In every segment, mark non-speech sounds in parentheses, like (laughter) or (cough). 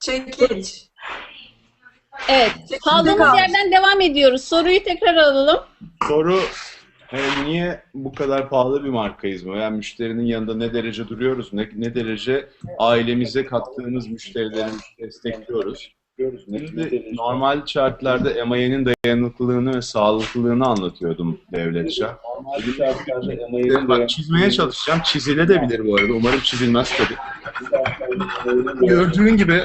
Çekiç. Evet. Kaldığımız kalmış. yerden devam ediyoruz. Soruyu tekrar alalım. Soru e, niye bu kadar pahalı bir markayız mı? Yani müşterinin yanında ne derece duruyoruz, ne, ne derece ailemize kattığımız müşterilerimizi destekliyoruz. Şimdi normal şartlarda emayenin dayanıklılığını ve sağlıklılığını anlatıyordum devletçe. Bak çizmeye çalışacağım. Çizilebilir bu arada. Umarım çizilmez tabii. Gördüğün gibi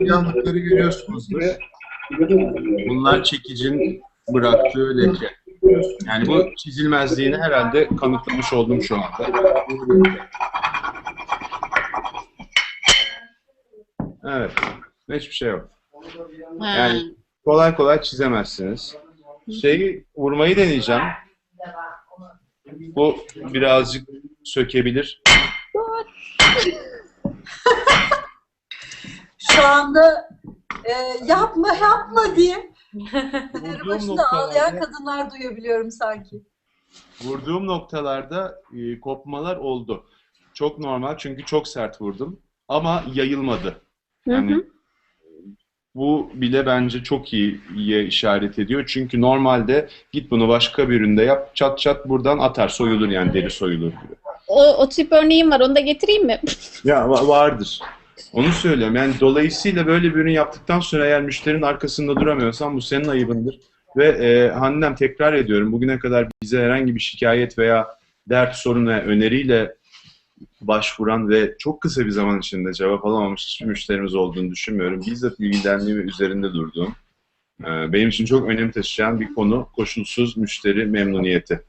yanlıkları görüyorsunuzdur. Bunlar çekicin bıraktığı leke. Yani bu çizilmezliğini herhalde kanıtlamış oldum şu anda. Evet. Hiçbir şey yok. Yani kolay kolay çizemezsiniz. Şeyi vurmayı deneyeceğim. Bu birazcık sökebilir. (laughs) Şu anda e, yapma yapma diye Vurduğum başında ağlayan kadınlar duyabiliyorum sanki. vurduğum noktalarda e, kopmalar oldu. Çok normal çünkü çok sert vurdum. Ama yayılmadı. Hı Yani hı. bu bile bence çok iyiye işaret ediyor. Çünkü normalde git bunu başka bir üründe yap, çat çat buradan atar, soyulur yani deri soyulur gibi. O, o tip örneğim var. Onu da getireyim mi? (laughs) Ya va- vardır. Onu söylüyorum. Yani dolayısıyla böyle bir ürün yaptıktan sonra eğer müşterinin arkasında duramıyorsan bu senin ayıbındır. Ve e, Hannem tekrar ediyorum bugüne kadar bize herhangi bir şikayet veya dert, sorun ve öneriyle başvuran ve çok kısa bir zaman içinde cevap alamamış hiçbir müşterimiz olduğunu düşünmüyorum. Bizzat ilgilendiğim ve üzerinde durduğum e, benim için çok önem taşıyan bir konu koşulsuz müşteri memnuniyeti.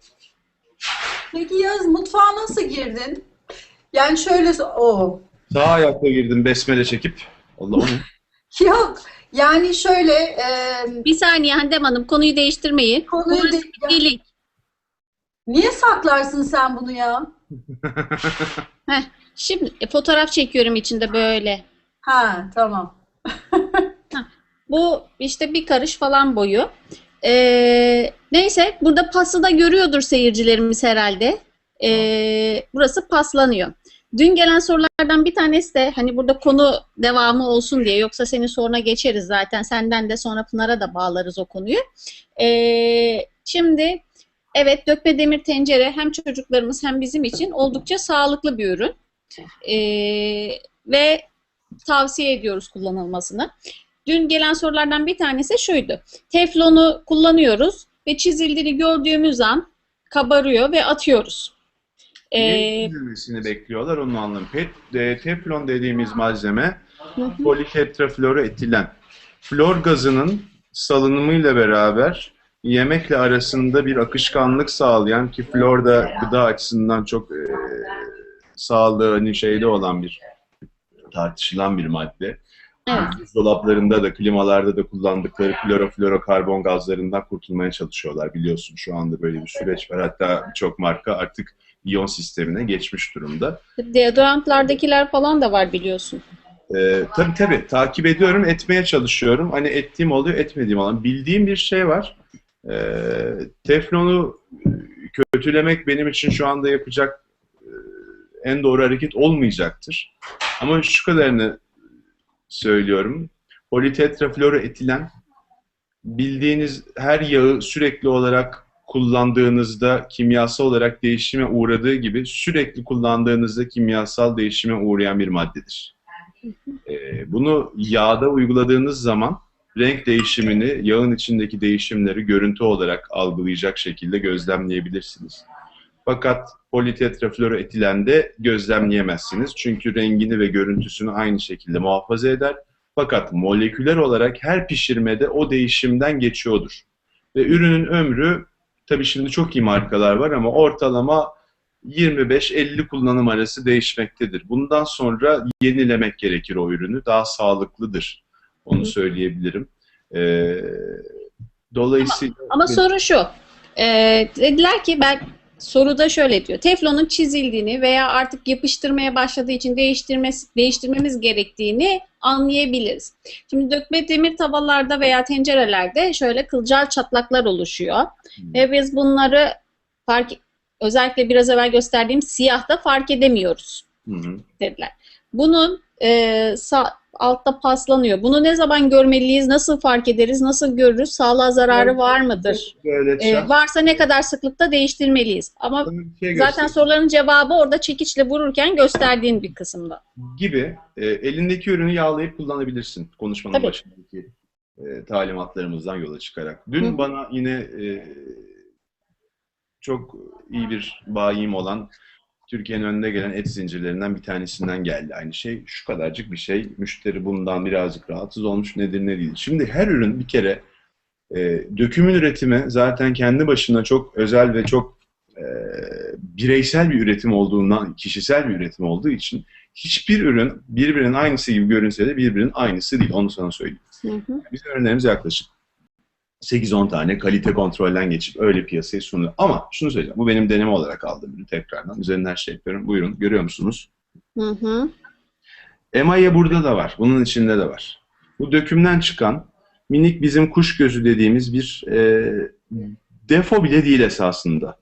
Peki Yağız mutfağa nasıl girdin? Yani şöyle o Sağ ayakla girdim besmele çekip Allah o ne? yok yani şöyle e, Bir saniye Handem Hanım konuyu değiştirmeyin. konuyu Burası de- bir delik. niye saklarsın sen bunu ya? (laughs) Şimdi e, fotoğraf çekiyorum içinde böyle. Ha tamam. (laughs) Bu işte bir karış falan boyu. Ee, neyse burada pası da görüyordur seyircilerimiz herhalde. Ee, burası paslanıyor. Dün gelen sorulardan bir tanesi de hani burada konu devamı olsun diye yoksa senin soruna geçeriz zaten. Senden de sonra Pınar'a da bağlarız o konuyu. Ee, şimdi evet dökme demir tencere hem çocuklarımız hem bizim için oldukça sağlıklı bir ürün. Ee, ve tavsiye ediyoruz kullanılmasını. Dün gelen sorulardan bir tanesi şuydu. Teflonu kullanıyoruz ve çizildiğini gördüğümüz an kabarıyor ve atıyoruz. Ee, çizilmesini bekliyorlar onu anlamıyorum. Pet, e, teflon dediğimiz malzeme politetrafluoroetilen. Flor gazının salınımıyla beraber yemekle arasında bir akışkanlık sağlayan ki flor da gıda açısından çok e, sağlığı hani şeyde olan bir tartışılan bir madde. Evet. Buzdolaplarında da klimalarda da kullandıkları kloroflorokarbon gazlarından kurtulmaya çalışıyorlar biliyorsun şu anda böyle bir süreç var. Hatta birçok marka artık iyon sistemine geçmiş durumda. Deodorantlardakiler falan da var biliyorsun. Ee, tabii tabii takip ediyorum, etmeye çalışıyorum. Hani ettiğim oluyor, etmediğim oluyor. Bildiğim bir şey var. Ee, teflonu kötülemek benim için şu anda yapacak e, en doğru hareket olmayacaktır. Ama şu kadarını söylüyorum. Politetrafluoroetilen bildiğiniz her yağı sürekli olarak kullandığınızda kimyasal olarak değişime uğradığı gibi sürekli kullandığınızda kimyasal değişime uğrayan bir maddedir. Ee, bunu yağda uyguladığınız zaman renk değişimini, yağın içindeki değişimleri görüntü olarak algılayacak şekilde gözlemleyebilirsiniz. Fakat politetrafluoroetilende gözlemleyemezsiniz. Çünkü rengini ve görüntüsünü aynı şekilde muhafaza eder. Fakat moleküler olarak her pişirmede o değişimden geçiyordur. Ve ürünün ömrü, tabii şimdi çok iyi markalar var ama ortalama 25-50 kullanım arası değişmektedir. Bundan sonra yenilemek gerekir o ürünü. Daha sağlıklıdır. Onu söyleyebilirim. Ee, dolayısıyla... Ama sorun şu. Ee, dediler ki ben soruda şöyle diyor. Teflonun çizildiğini veya artık yapıştırmaya başladığı için değiştirmesi, değiştirmemiz gerektiğini anlayabiliriz. Şimdi dökme demir tavalarda veya tencerelerde şöyle kılcal çatlaklar oluşuyor. Ve biz bunları fark özellikle biraz evvel gösterdiğim siyahta fark edemiyoruz Hı hı. dediler. Bunun e, sağ, altta paslanıyor. Bunu ne zaman görmeliyiz? Nasıl fark ederiz? Nasıl görürüz? Sağlığa zararı var mıdır? Böyle E, şah- varsa ne kadar sıklıkta değiştirmeliyiz? Ama şey zaten soruların cevabı orada çekiçle vururken gösterdiğin bir kısımda. gibi e, elindeki ürünü yağlayıp kullanabilirsin konuşmanın Tabii. başındaki e, talimatlarımızdan yola çıkarak. Dün Hı. bana yine e, çok iyi bir bayim olan Türkiye'nin önünde gelen et zincirlerinden bir tanesinden geldi aynı şey. Şu kadarcık bir şey. Müşteri bundan birazcık rahatsız olmuş nedir ne değil. Şimdi her ürün bir kere e, dökümün üretimi zaten kendi başına çok özel ve çok e, bireysel bir üretim olduğundan, kişisel bir üretim olduğu için hiçbir ürün birbirinin aynısı gibi görünse de birbirinin aynısı değil. Onu sana söyleyeyim. Hı hı. Bizim ürünlerimiz yaklaşık 8-10 tane kalite kontrolden geçip öyle piyasaya sunuluyor. Ama şunu söyleyeceğim. Bu benim deneme olarak aldığım ürün tekrardan. Üzerinden her şey yapıyorum. Buyurun. Görüyor musunuz? Hı hı. Emaye burada da var. Bunun içinde de var. Bu dökümden çıkan minik bizim kuş gözü dediğimiz bir e, defo bile değil esasında.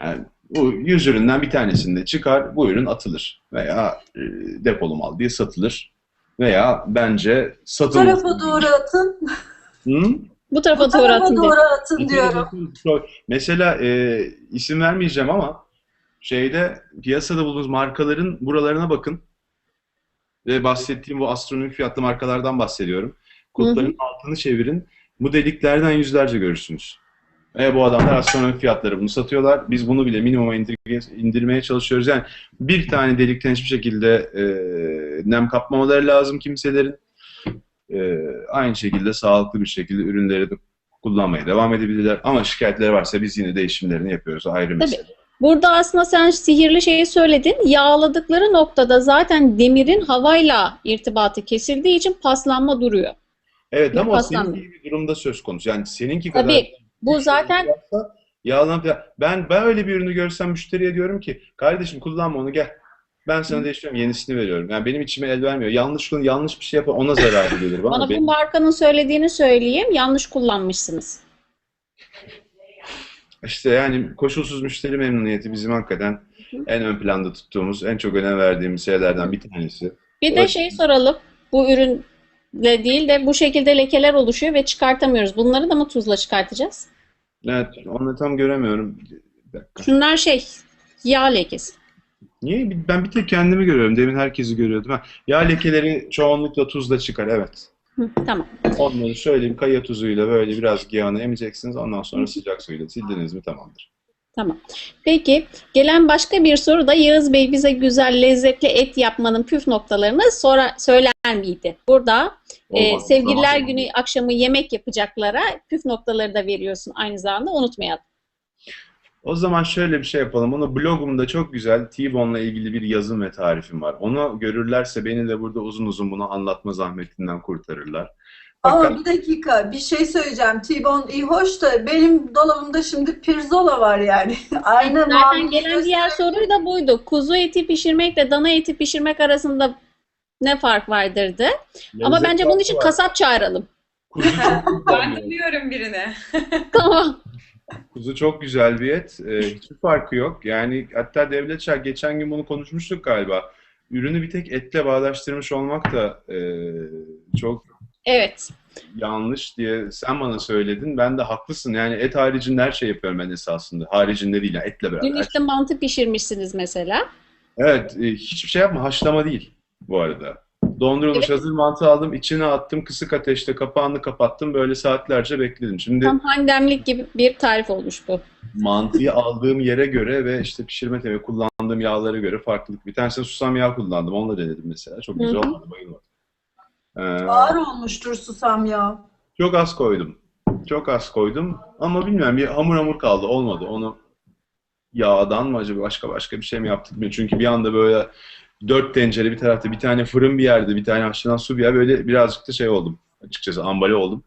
Yani bu 100 üründen bir tanesinde çıkar, bu ürün atılır. Veya e, depolu mal diye satılır. Veya bence Bu satılır. tarafa doğru atın. Hı? Bu tarafa Bu doğru tarafa atın diye. doğru atın diyorum. Mesela e, isim vermeyeceğim ama şeyde piyasada bulduğunuz markaların buralarına bakın. Ve bahsettiğim bu astronomik fiyatlı markalardan bahsediyorum. Kulpların altını çevirin. Bu deliklerden yüzlerce görürsünüz. E, bu adamlar astronomik fiyatları bunu satıyorlar. Biz bunu bile minimuma indir- indirmeye çalışıyoruz. Yani bir tane delikten hiçbir şekilde e, nem kapmamaları lazım kimselerin. E, aynı şekilde sağlıklı bir şekilde ürünleri de kullanmaya devam edebilirler. Ama şikayetleri varsa biz yine değişimlerini yapıyoruz. Ayrı mesele. Burada aslında sen sihirli şeyi söyledin. Yağladıkları noktada zaten demirin havayla irtibatı kesildiği için paslanma duruyor. Evet Bir ama o paslanma. senin gibi bir durumda söz konusu. Yani seninki kadar Tabii bu zaten Yağlanıp ben ben öyle bir ürünü görsem müşteriye diyorum ki kardeşim kullanma onu gel. Ben sana değiştiriyorum yenisini veriyorum. Yani benim içime el vermiyor. Yanlış yanlış bir şey yapar ona zararı gelir bana. bana bu Benim- markanın söylediğini söyleyeyim. Yanlış kullanmışsınız. İşte yani koşulsuz müşteri memnuniyeti bizim hakikaten en ön planda tuttuğumuz, en çok önem verdiğimiz şeylerden bir tanesi. Bir de Evet. şey soralım. Bu ürünle değil de bu şekilde lekeler oluşuyor ve çıkartamıyoruz. Bunları da mı tuzla çıkartacağız? Evet, onu tam göremiyorum. Bir dakika. Şunlar şey yağ lekesi. Niye? Ben bir tek kendimi görüyorum. Demin herkesi görüyordum. Ha, yağ lekeleri çoğunlukla tuzla çıkar, evet. Hı, tamam. Onları şöyle bir kaya tuzuyla böyle biraz yağını emeceksiniz. Ondan sonra sıcak suyla sildiniz mi tamamdır. Tamam. Peki gelen başka bir soru da Yağız Bey bize güzel lezzetli et yapmanın püf noktalarını sonra söyler miydi? Burada e, Olmaz. sevgililer Tamam. günü akşamı yemek yapacaklara püf noktaları da veriyorsun aynı zamanda unutmayalım. O zaman şöyle bir şey yapalım. Onu blogumda çok güzel T-Bone'la ilgili bir yazım ve tarifim var. Onu görürlerse beni de burada uzun uzun bunu anlatma zahmetinden kurtarırlar. Fakat Ama bir dakika bir şey söyleyeceğim. T-bone iyi hoş da benim dolabımda şimdi pirzola var yani. (laughs) Aynı Zaten muhabbeti gelen diğer soru da buydu. Kuzu eti pişirmekle dana eti pişirmek arasında ne fark vardırdı? Ama lezzet bence bunun için var. kasap çağıralım. Kuzu çok (laughs) Ben dinliyorum birini. Tamam. (laughs) Kuzu çok güzel bir et. Ee, hiçbir farkı yok. Yani hatta Devlet Şah geçen gün bunu konuşmuştuk galiba. Ürünü bir tek etle bağdaştırmış olmak da e, çok Evet. yanlış diye sen bana söyledin. Ben de haklısın. Yani et haricinde her şey yapıyorum ben esasında. Haricinde değil yani etle beraber. Dün işte mantı pişirmişsiniz mesela. Evet, e, hiçbir şey yapma. Haşlama değil bu arada. Dondurulmuş Evet. hazır mantı aldım, içine attım, kısık ateşte kapağını kapattım, böyle saatlerce bekledim. Şimdi Tam handemlik gibi bir tarif olmuş bu. mantıyı aldığım yere göre ve işte pişirme temi kullandığım yağlara göre farklılık. Bir tanesinde susam yağı kullandım, onunla denedim mesela. Çok güzel Hı hı. olmadı, bayılmadım. Ee, Ağır olmuştur susam ya. çok az koydum. Çok az koydum ama bilmiyorum bir hamur hamur kaldı, olmadı. Onu yağdan mı acaba başka başka bir şey mi yaptık bilmiyorum. Çünkü bir anda böyle dört tencere bir tarafta bir tane fırın bir yerde bir tane haşlanan su bir yer böyle birazcık da şey oldum. Açıkçası ambale oldum.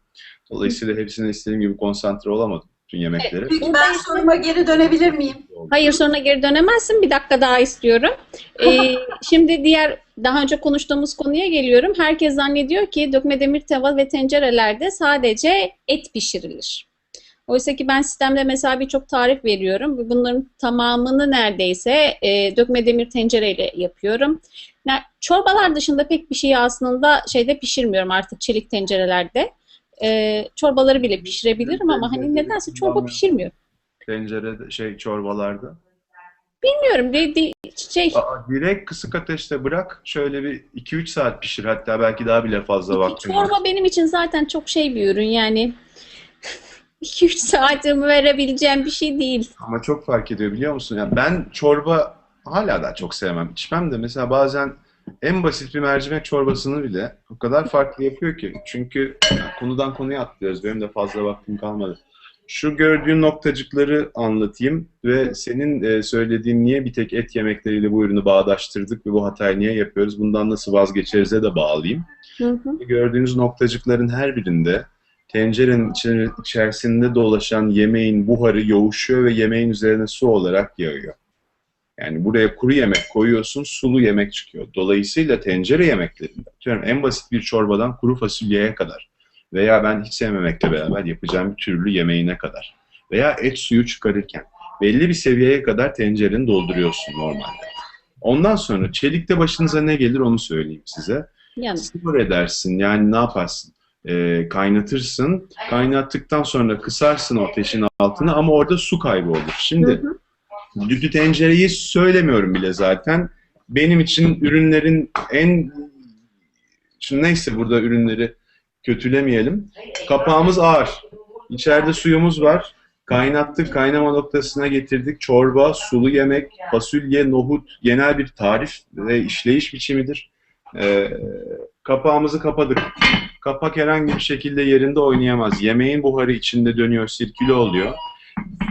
Dolayısıyla hepsine istediğim gibi konsantre olamadım tüm yemeklere. Peki ben soruma geri dönebilir miyim? Hayır sonra geri dönemezsin. Bir dakika daha istiyorum. (laughs) Ee, şimdi diğer daha önce konuştuğumuz konuya geliyorum. Herkes zannediyor ki dökme demir tava ve tencerelerde sadece et pişirilir. Oysa ki ben sistemde mesela birçok tarif veriyorum. ve Bunların tamamını neredeyse e, dökme demir tencereyle yapıyorum. Ya, çorbalar dışında pek bir şeyi aslında şeyde pişirmiyorum artık çelik tencerelerde. E, çorbaları bile pişirebilirim ama hani nedense çorba pişirmiyorum. Tencerede şey çorbalarda. Bilmiyorum de, de- şey Aa, direkt kısık ateşte bırak. Şöyle bir 2-3 saat pişir. Hatta belki daha bile fazla vaktin var. çorba benim için zaten çok şey bir ürün yani 2-3 saatimi verebileceğim bir şey değil. Ama çok fark ediyor biliyor musun? Yani ben çorba hala da çok sevmem. İçmem de mesela bazen en basit bir mercimek çorbasını bile o kadar farklı yapıyor ki. Çünkü yani konudan konuya atlıyoruz. Benim de fazla vaktim kalmadı. Şu gördüğün noktacıkları anlatayım ve senin e, söylediğin niye bir tek et yemekleriyle bu ürünü bağdaştırdık ve bu hatayı niye yapıyoruz? Bundan nasıl vazgeçerize de bağlayayım. Hı hı. Gördüğünüz noktacıkların her birinde tencerenin içerisinde dolaşan yemeğin buharı yoğuşuyor ve yemeğin üzerine su olarak yağıyor. Yani buraya kuru yemek koyuyorsun, sulu yemek çıkıyor. Dolayısıyla tencere yemeklerinde, atıyorum en basit bir çorbadan kuru fasulyeye kadar veya ben hiç sevmemekle beraber yapacağım bir türlü yemeğine kadar veya et suyu çıkarırken belli bir seviyeye kadar tencereni dolduruyorsun normalde. Ondan sonra çelikte başınıza ne gelir onu söyleyeyim size. Yani Sıfır edersin yani ne yaparsın? Ee, kaynatırsın. Kaynattıktan sonra kısarsın ateşin altını ama orada su kaybı olur. Şimdi düdü tencereyi söylemiyorum bile zaten. Benim için ürünlerin en şimdi neyse burada ürünleri kötülemeyelim. Kapağımız ağır. İçeride suyumuz var. Kaynattık, kaynama noktasına getirdik. Çorba, sulu yemek, fasulye, nohut genel bir tarif ve işleyiş biçimidir. Ee, kapağımızı kapadık. Kapak herhangi bir şekilde yerinde oynayamaz. Yemeğin buharı içinde dönüyor, sirküle oluyor.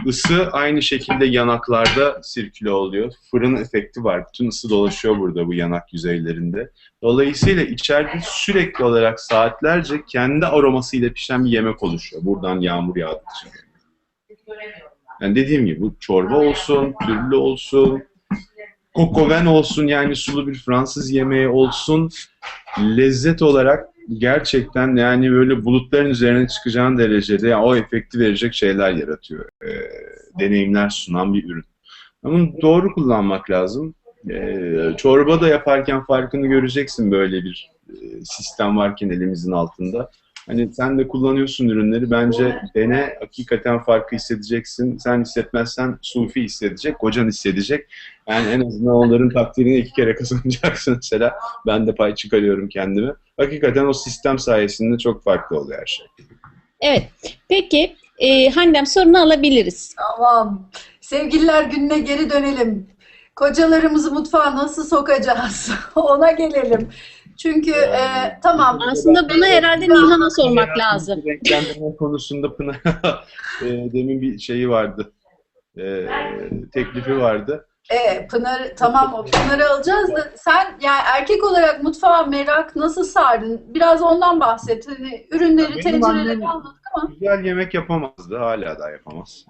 Isı aynı şekilde yanaklarda sirküle oluyor. Fırın efekti var. Bütün ısı dolaşıyor burada bu yanak yüzeylerinde. Dolayısıyla içeride sürekli olarak saatlerce kendi aromasıyla pişen bir yemek oluşuyor. Buradan yağmur yağdıkça. Yani dediğim gibi bu çorba olsun, türlü olsun, kokoven olsun yani sulu bir Fransız yemeği olsun. Lezzet olarak gerçekten yani böyle bulutların üzerine çıkacağın derecede yani o efekti verecek şeyler yaratıyor. Ee, deneyimler sunan bir ürün. Ama doğru kullanmak lazım. Ee, çorba da yaparken farkını göreceksin böyle bir e, sistem varken elimizin altında. Hani sen de kullanıyorsun ürünleri. Bence dene hakikaten farkı hissedeceksin. Sen hissetmezsen Sufi hissedecek, kocan hissedecek. Yani en azından onların takdirini iki kere (laughs) kazanacaksın mesela. Ben de pay çıkarıyorum kendime. Hakikaten o sistem sayesinde çok farklı oluyor her şey. Evet. Peki e, Handem sorunu alabiliriz. Tamam. Sevgililer gününe geri dönelim. Kocalarımızı mutfağa nasıl sokacağız? (laughs) Ona gelelim. Çünkü e, tamam. Aslında bunu herhalde Nihan'a sormak lazım. Renklendirme konusunda Pınar (laughs) e, demin bir şeyi vardı. E, teklifi vardı. E, Pınar'ı tamam o Pınar'ı alacağız da sen yani erkek olarak mutfağa merak nasıl sardın? Biraz ondan bahset. Hani ürünleri, Benim tencereleri anladık ama. Güzel yemek yapamazdı. Hala da yapamaz.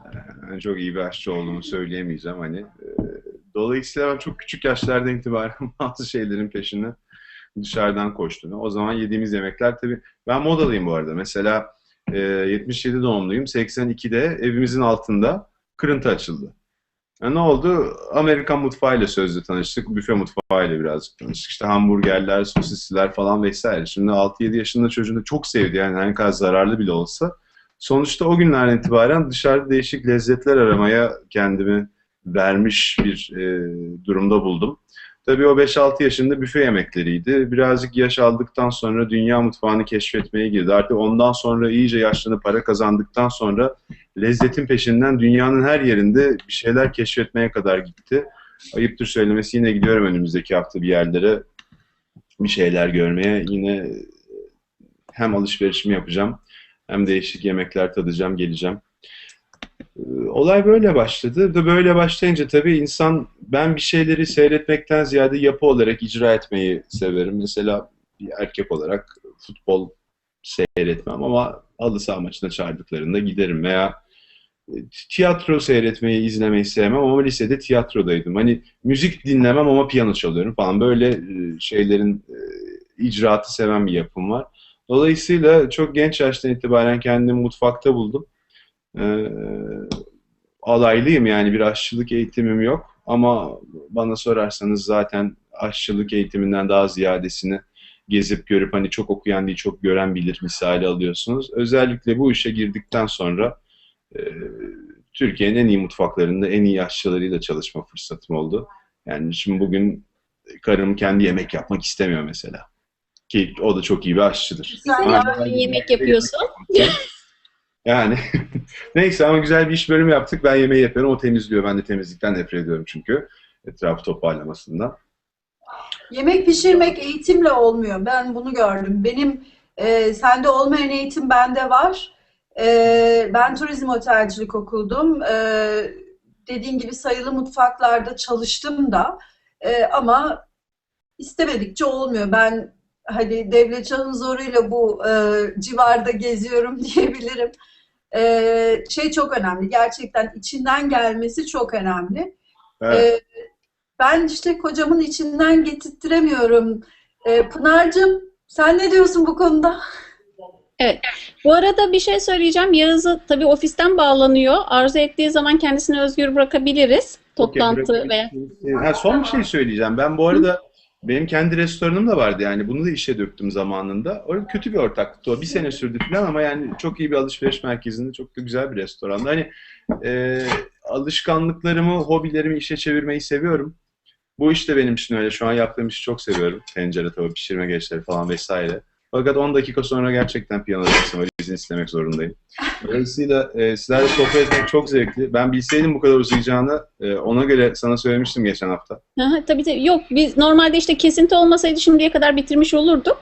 Yani çok iyi bir aşçı olduğumu söyleyemeyeceğim hani. E, Dolayısıyla ben çok küçük yaşlardan itibaren (laughs) bazı şeylerin peşine dışarıdan koştum. O zaman yediğimiz yemekler tabii. Ben modalıyım bu arada. Mesela e, 77 doğumluyum. 82'de evimizin altında kırıntı açıldı. Ya ne oldu? Amerikan mutfağıyla sözlü tanıştık. Büfe mutfağıyla birazcık tanıştık. İşte hamburgerler, sosisler falan vesaire. Şimdi 6-7 yaşında çocuğun da çok sevdi yani ne kadar zararlı bile olsa. Sonuçta o günlerden itibaren dışarıda değişik lezzetler aramaya kendimi vermiş bir e, durumda buldum. Tabii o 5-6 yaşında büfe yemekleriydi. Birazcık yaş aldıktan sonra dünya mutfağını keşfetmeye girdi. Artık ondan sonra iyice yaşlanıp para kazandıktan sonra lezzetin peşinden dünyanın her yerinde bir şeyler keşfetmeye kadar gitti. Ayıptır söylemesi yine gidiyorum önümüzdeki hafta bir yerlere bir şeyler görmeye. Yine hem alışverişimi yapacağım hem değişik yemekler tadacağım, geleceğim. Ee, Olay böyle başladı. Da böyle başlayınca tabii insan ben bir şeyleri seyretmekten ziyade yapı olarak icra etmeyi severim. Mesela bir erkek olarak futbol seyretmem ama halı saha maçına çağırdıklarında giderim veya e, tiyatro seyretmeyi, izlemeyi sevmem ama lisede tiyatrodaydım. Hani müzik dinlemem ama piyano çalıyorum falan. Böyle e, şeylerin e, icraatı seven bir yapım var. Dolayısıyla çok genç yaştan itibaren kendimi mutfakta buldum. Ee, alaylıyım yani bir aşçılık eğitimim yok ama bana sorarsanız zaten aşçılık eğitiminden daha ziyadesini gezip görüp hani çok okuyan değil çok gören bilir misali alıyorsunuz. Özellikle bu işe girdikten sonra e, Türkiye'nin en iyi mutfaklarında en iyi aşçılarıyla çalışma fırsatım oldu. Yani şimdi bugün karım kendi yemek yapmak istemiyor mesela. Ki o da çok iyi bir aşçıdır. Sen yemek yapıyorsun. (laughs) Yani (laughs) neyse ama güzel bir iş bölümü yaptık. Ben yemeği yapıyorum, o temizliyor. Ben de temizlikten nefret ediyorum çünkü. Etrafı toparlamasından. Yemek pişirmek eğitimle olmuyor. Ben bunu gördüm. Benim e, sende olmayan eğitim bende var. E, ben turizm otelcilik okudum. E, dediğin gibi sayılı mutfaklarda çalıştım da. E, ama istemedikçe olmuyor. Ben hani devletçanın zoruyla bu e, civarda geziyorum (laughs) diyebilirim. E, şey çok önemli. Gerçekten içinden gelmesi çok önemli. Evet. Ee, ben işte kocamın içinden getirttiremiyorum. Ee, Pınar'cığım sen ne diyorsun bu konuda? Bu arada bir şey söyleyeceğim. Yağız'ı tabii ofisten bağlanıyor. Arzu ettiği zaman kendisini özgür bırakabiliriz. Toplantı Okey, veya Ha, son bir şey söyleyeceğim. Ben bu arada benim kendi restoranım da vardı yani. Bunu da işe döktüm zamanında. Orada kötü bir ortaklıktı o. Bir sene sürdü falan ama yani çok iyi bir alışveriş merkezinde çok da güzel bir restoranda. Hani e, alışkanlıklarımı, hobilerimi işe çevirmeyi seviyorum. Bu iş de benim için öyle. Şu an yaptığım işi çok seviyorum. Tencere, tava, pişirme geçleri falan vesaire. Fakat 10 dakika sonra gerçekten piyano dersime izin istemek zorundayım. Dolayısıyla e, sizlerle sohbet etmek çok zevkli. Ben bilseydim bu kadar uzayacağını e, ona göre sana söylemiştim geçen hafta. Aha, tabii tabii. Yok biz normalde işte kesinti olmasaydı şimdiye kadar bitirmiş olurduk.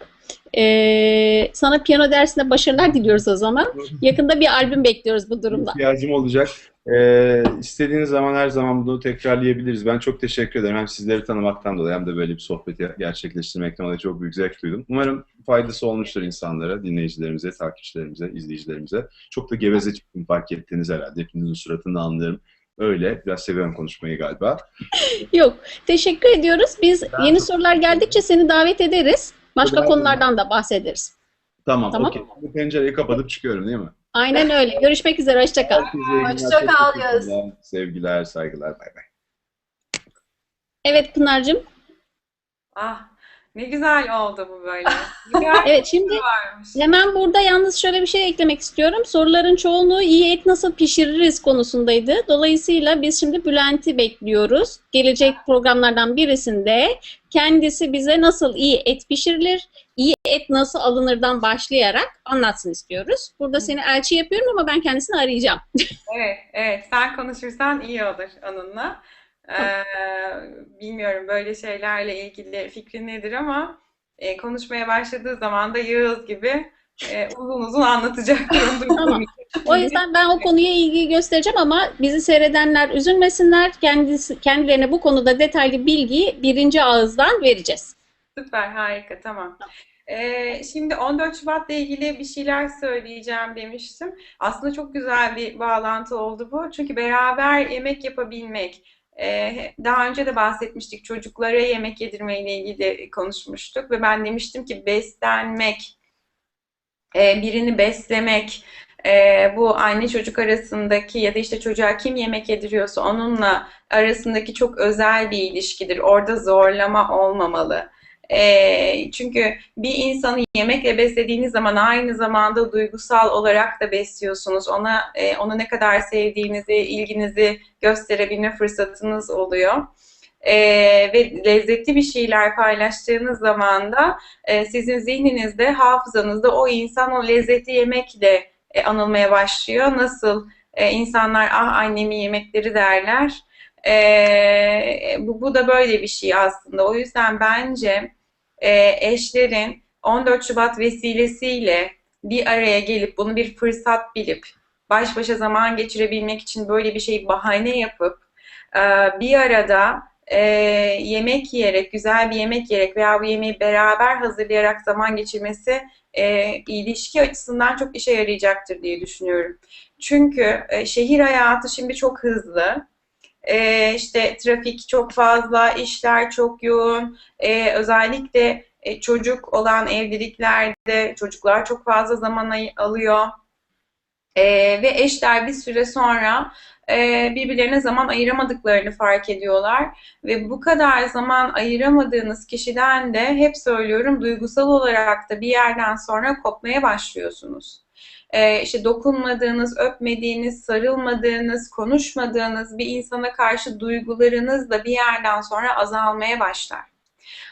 Ee, sana piyano dersinde başarılar diliyoruz o zaman. Yakında bir albüm bekliyoruz bu durumda. İhtiyacım olacak. E, istediğiniz zaman her zaman bunu tekrarlayabiliriz. Ben çok teşekkür ederim. Hem sizleri tanımaktan dolayı hem de böyle bir sohbeti gerçekleştirmekten dolayı çok büyük zevk duydum. Umarım faydası olmuştur insanlara, dinleyicilerimize, takipçilerimize, izleyicilerimize. Çok da geveze çıktım fark ettiğiniz herhalde. Hepinizin suratını anlıyorum. Öyle. Biraz seviyorum konuşmayı galiba. (laughs) Yok. Teşekkür ediyoruz. Biz yeni sorular geldikçe seni davet ederiz. Başka konulardan da bahsederiz. Tamam, Tamam. okey. Bu pencereyi kapatıp çıkıyorum değil mi? Aynen öyle. Görüşmek üzere. Hoşça kal. Herkese iyi günler, Hoşça çok kal teşekkürler. Sevgiler, saygılar. Bay bay. Evet Pınar'cığım. Ah ne güzel oldu bu böyle. (laughs) Evet şimdi varmış. Hemen burada yalnız şöyle bir şey eklemek istiyorum. Soruların çoğunluğu iyi et nasıl pişiririz konusundaydı. Dolayısıyla biz şimdi Bülent'i bekliyoruz. Gelecek programlardan birisinde kendisi bize nasıl iyi et pişirilir, iyi et nasıl alınırdan başlayarak anlatsın istiyoruz. Burada seni elçi yapıyorum ama ben kendisini arayacağım. (laughs) Evet, evet. Sen konuşursan iyi olur onunla. Ee, bilmiyorum böyle şeylerle ilgili fikrin nedir ama e, konuşmaya başladığı zaman da Yağız gibi e, uzun uzun anlatacaktır. (laughs) Onu Tamam. O yüzden ben o konuya ilgi göstereceğim ama bizi seyredenler üzülmesinler. Kendisi, kendilerine bu konuda detaylı bilgiyi birinci ağızdan vereceğiz. Süper, harika, tamam. Ee, şimdi 14 Şubat'la ilgili bir şeyler söyleyeceğim demiştim. Aslında çok güzel bir bağlantı oldu bu. Çünkü beraber yemek yapabilmek, daha önce de bahsetmiştik çocuklara yemek yedirmeyle ilgili konuşmuştuk ve ben demiştim ki beslenmek, e, birini beslemek, e, bu anne çocuk arasındaki ya da işte çocuğa kim yemek yediriyorsa onunla arasındaki çok özel bir ilişkidir. Orada zorlama olmamalı. E, çünkü bir insanı yemekle beslediğiniz zaman aynı zamanda duygusal olarak da besliyorsunuz. Ona e, onu ne kadar sevdiğinizi, ilginizi gösterebilme fırsatınız oluyor. E, ve lezzetli bir şeyler paylaştığınız zaman da e, sizin zihninizde, hafızanızda o insan o lezzetli yemekle e, anılmaya başlıyor. Nasıl e, insanlar ah annemin yemekleri derler. E, bu, bu da böyle bir şey aslında. O yüzden bence e, eşlerin 14 Şubat vesilesiyle bir araya gelip bunu bir fırsat bilip baş başa zaman geçirebilmek için böyle bir şey bahane yapıp e, bir arada e, yemek yiyerek, güzel bir yemek yiyerek veya bu yemeği beraber hazırlayarak zaman geçirmesi e, ilişki açısından çok işe yarayacaktır diye düşünüyorum. Çünkü e, şehir hayatı şimdi çok hızlı. E, işte trafik çok fazla, işler çok yoğun. E, özellikle e, çocuk olan evliliklerde çocuklar çok fazla zaman alıyor. E, ve eşler bir süre sonra e, birbirlerine zaman ayıramadıklarını fark ediyorlar. Ve bu kadar zaman ayıramadığınız kişiden de hep söylüyorum duygusal olarak da bir yerden sonra kopmaya başlıyorsunuz. Ee, işte dokunmadığınız, öpmediğiniz, sarılmadığınız, konuşmadığınız bir insana karşı duygularınız da bir yerden sonra azalmaya başlar.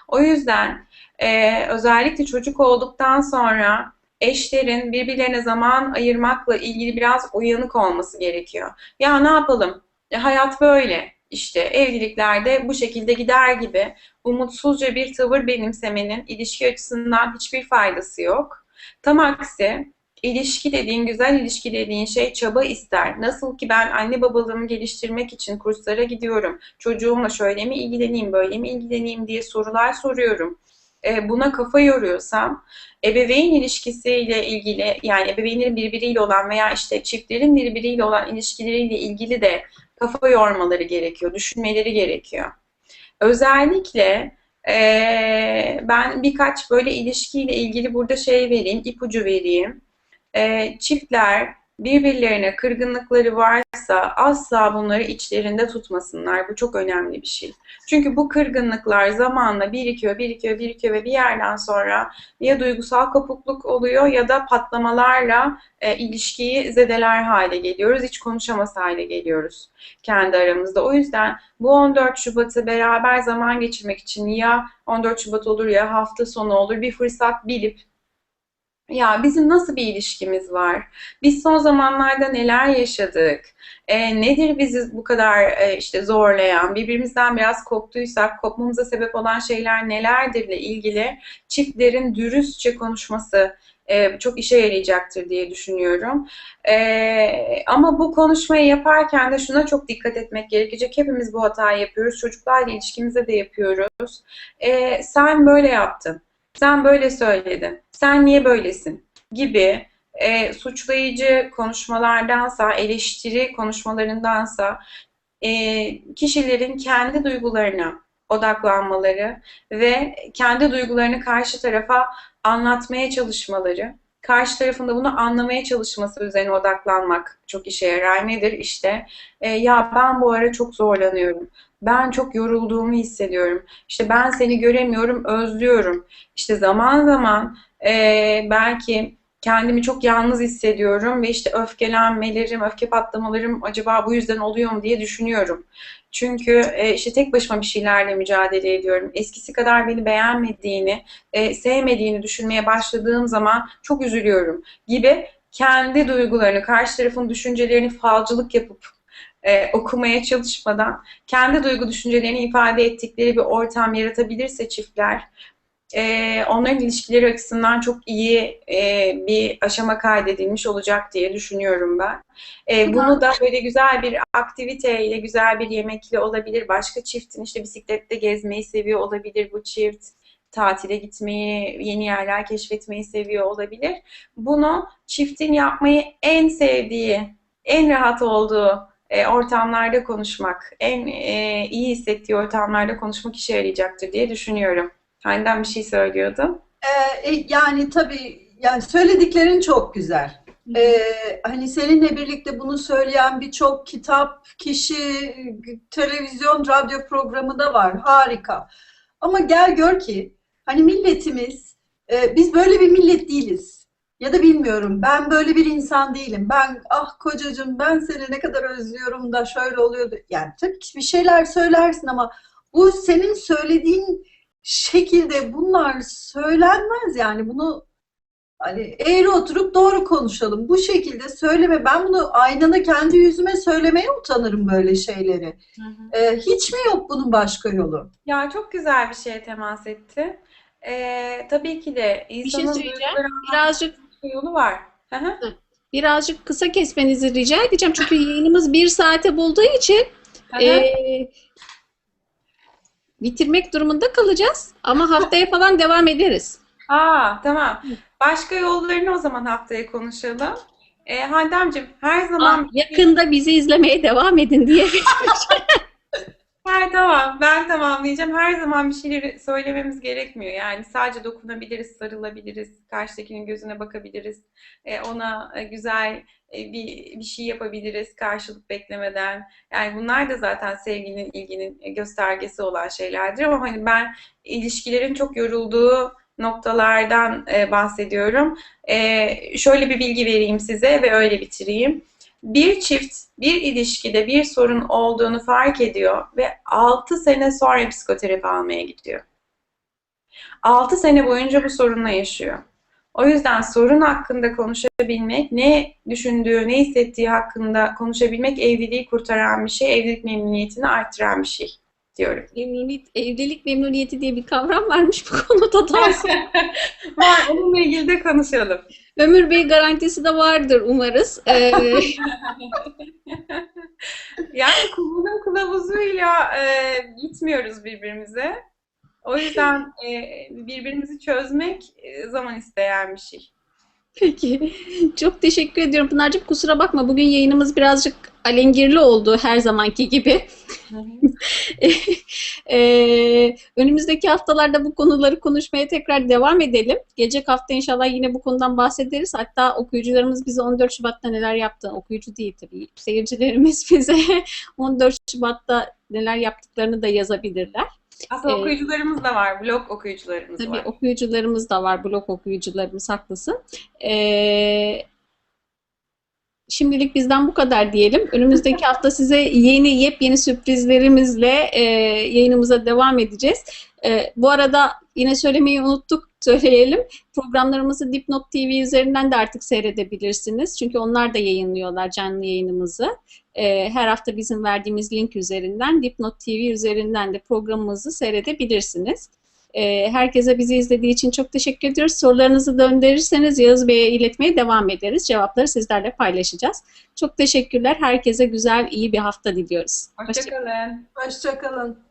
O yüzden e, özellikle çocuk olduktan sonra eşlerin birbirlerine zaman ayırmakla ilgili biraz uyanık olması gerekiyor. Ya ne yapalım? E, hayat böyle. İşte evliliklerde bu şekilde gider gibi umutsuzca bir tavır benimsemenin ilişki açısından hiçbir faydası yok. Tam aksi ilişki dediğin, güzel ilişki dediğin şey çaba ister. Nasıl ki ben anne babalığımı geliştirmek için kurslara gidiyorum. Çocuğumla şöyle mi ilgileneyim, böyle mi ilgileneyim diye sorular soruyorum. E, buna kafa yoruyorsam ebeveyn ilişkisiyle ilgili yani ebeveynlerin birbiriyle olan veya işte çiftlerin birbiriyle olan ilişkileriyle ilgili de kafa yormaları gerekiyor, düşünmeleri gerekiyor. Özellikle e, ben birkaç böyle ilişkiyle ilgili burada şey vereyim, ipucu vereyim. E, çiftler birbirlerine kırgınlıkları varsa asla bunları içlerinde tutmasınlar. Bu çok önemli bir şey. Çünkü bu kırgınlıklar zamanla birikiyor, birikiyor, birikiyor ve bir yerden sonra ya duygusal kopukluk oluyor ya da patlamalarla e, ilişkiyi zedeler hale geliyoruz. Hiç konuşamaz hale geliyoruz kendi aramızda. O yüzden bu 14 Şubat'ı beraber zaman geçirmek için ya 14 Şubat olur ya hafta sonu olur bir fırsat bilip ya bizim nasıl bir ilişkimiz var? Biz son zamanlarda neler yaşadık? E, nedir bizi bu kadar e, işte zorlayan, birbirimizden biraz koptuysak kopmamıza sebep olan şeyler nelerdirle ilgili çiftlerin dürüstçe konuşması e, çok işe yarayacaktır diye düşünüyorum. E, ama bu konuşmayı yaparken de şuna çok dikkat etmek gerekecek. Hepimiz bu hatayı yapıyoruz. Çocuklarla ilişkimizde de yapıyoruz. E, sen böyle yaptın. Sen böyle söyledin. Sen niye böylesin? gibi e, suçlayıcı konuşmalardansa, eleştiri konuşmalarındansa e, kişilerin kendi duygularına odaklanmaları ve kendi duygularını karşı tarafa anlatmaya çalışmaları, karşı tarafın da bunu anlamaya çalışması üzerine odaklanmak çok işe yarar. Nedir? İşte e, ya ben bu ara çok zorlanıyorum. Ben çok yorulduğumu hissediyorum. İşte ben seni göremiyorum, özlüyorum. İşte zaman zaman e, belki kendimi çok yalnız hissediyorum ve işte öfkelenmelerim, öfke patlamalarım acaba bu yüzden oluyor mu diye düşünüyorum. Çünkü e, işte tek başıma bir şeylerle mücadele ediyorum. Eskisi kadar beni beğenmediğini, e, sevmediğini düşünmeye başladığım zaman çok üzülüyorum gibi kendi duygularını, karşı tarafın düşüncelerini falcılık yapıp e, okumaya çalışmadan kendi duygu düşüncelerini ifade ettikleri bir ortam yaratabilirse çiftler e, onların ilişkileri açısından çok iyi e, bir aşama kaydedilmiş olacak diye düşünüyorum ben. E, bunu da böyle güzel bir aktiviteyle, güzel bir yemekle olabilir. Başka çiftin işte bisiklette gezmeyi seviyor olabilir bu çift. Tatile gitmeyi, yeni yerler keşfetmeyi seviyor olabilir. Bunu çiftin yapmayı en sevdiği, en rahat olduğu e, ortamlarda konuşmak, en e, iyi hissettiği ortamlarda konuşmak işe yarayacaktır diye düşünüyorum. Handan bir şey söylüyordu. Ee, yani tabii yani söylediklerin çok güzel. Ee, hani seninle birlikte bunu söyleyen birçok kitap, kişi, televizyon, radyo programı da var. Harika. Ama gel gör ki hani milletimiz, e, biz böyle bir millet değiliz. Ya da bilmiyorum, ben böyle bir insan değilim. Ben ah kocacığım ben seni ne kadar özlüyorum da şöyle oluyordu. Yani tabii ki bir şeyler söylersin ama bu senin söylediğin şekilde bunlar söylenmez yani bunu hani eğri oturup doğru konuşalım. Bu şekilde söyleme. Ben bunu aynada kendi yüzüme söylemeye utanırım böyle şeyleri. Ee, hiç mi yok bunun başka yolu? Ya çok güzel bir şeye temas etti. Ee, tabii ki de Bir şey insanın duyguları Birazcık anlatma yolu var. Birazcık kısa kesmenizi rica edeceğim. Çünkü yayınımız bir saate bulduğu için e, bitirmek durumunda kalacağız. Ama haftaya (laughs) falan devam ederiz. Aa, tamam. Başka yollarını o zaman haftaya konuşalım. Ee, Handemciğim her zaman Ah, yakında bizi izlemeye devam edin diye. (laughs) her tamam. Ben tamamlayacağım. Her zaman bir şeyleri söylememiz gerekmiyor. Yani sadece dokunabiliriz, sarılabiliriz, karşıdakinin gözüne bakabiliriz. E, ona e, güzel e, bir bir şey yapabiliriz karşılık beklemeden. Yani bunlar da zaten sevginin, ilginin göstergesi olan şeylerdir. Ama hani ben ilişkilerin çok yorulduğu noktalardan bahsediyorum. Şöyle bir bilgi vereyim size ve öyle bitireyim. Bir çift bir ilişkide bir sorun olduğunu fark ediyor ve 6 sene sonra psikoterapi almaya gidiyor. 6 sene boyunca bu sorunla yaşıyor. O yüzden sorun hakkında konuşabilmek, ne düşündüğü, ne hissettiği hakkında konuşabilmek evliliği kurtaran bir şey, evlilik memnuniyetini arttıran bir şey diyorum. Memnuniyet, evlilik memnuniyeti diye bir kavram varmış bu konuda da. (laughs) Var, onunla ilgili de konuşalım. Ömür Bey garantisi de vardır umarız. Ee, (laughs) Yani kullanım kılavuzuyla e, gitmiyoruz birbirimize. O yüzden e, birbirimizi çözmek e, zaman isteyen bir şey. Peki. Çok teşekkür ediyorum Pınar'cığım. Kusura bakma bugün yayınımız birazcık alengirli oldu her zamanki gibi. (laughs) Ee, önümüzdeki haftalarda bu konuları konuşmaya tekrar devam edelim. Gelecek hafta inşallah yine bu konudan bahsederiz. Hatta okuyucularımız bize 14 Şubat'ta neler yaptı, okuyucu değil tabii, seyircilerimiz (laughs) bize 14 Şubat'ta neler yaptıklarını da yazabilirler. Aslında Ee, okuyucularımız da var, blog okuyucularımız Tabii var. okuyucularımız da var, blog okuyucularımız haklısın. Ee, şimdilik bizden bu kadar diyelim. Önümüzdeki (laughs) hafta size yeni yepyeni sürprizlerimizle e, yayınımıza devam edeceğiz. E, bu arada yine söylemeyi unuttuk, (laughs) söyleyelim. Programlarımızı Dipnot TV üzerinden de artık seyredebilirsiniz. Çünkü onlar da yayınlıyorlar canlı yayınımızı. E, her hafta bizim verdiğimiz link üzerinden Dipnot TV üzerinden de programımızı seyredebilirsiniz. E, herkese bizi izlediği için çok teşekkür ediyoruz. Sorularınızı gönderirseniz Yağız Bey'e iletmeye devam ederiz. Cevapları sizlerle paylaşacağız. Çok teşekkürler. Herkese güzel, iyi bir hafta diliyoruz. Hoşça Hoşçakalın. Hoşçakalın.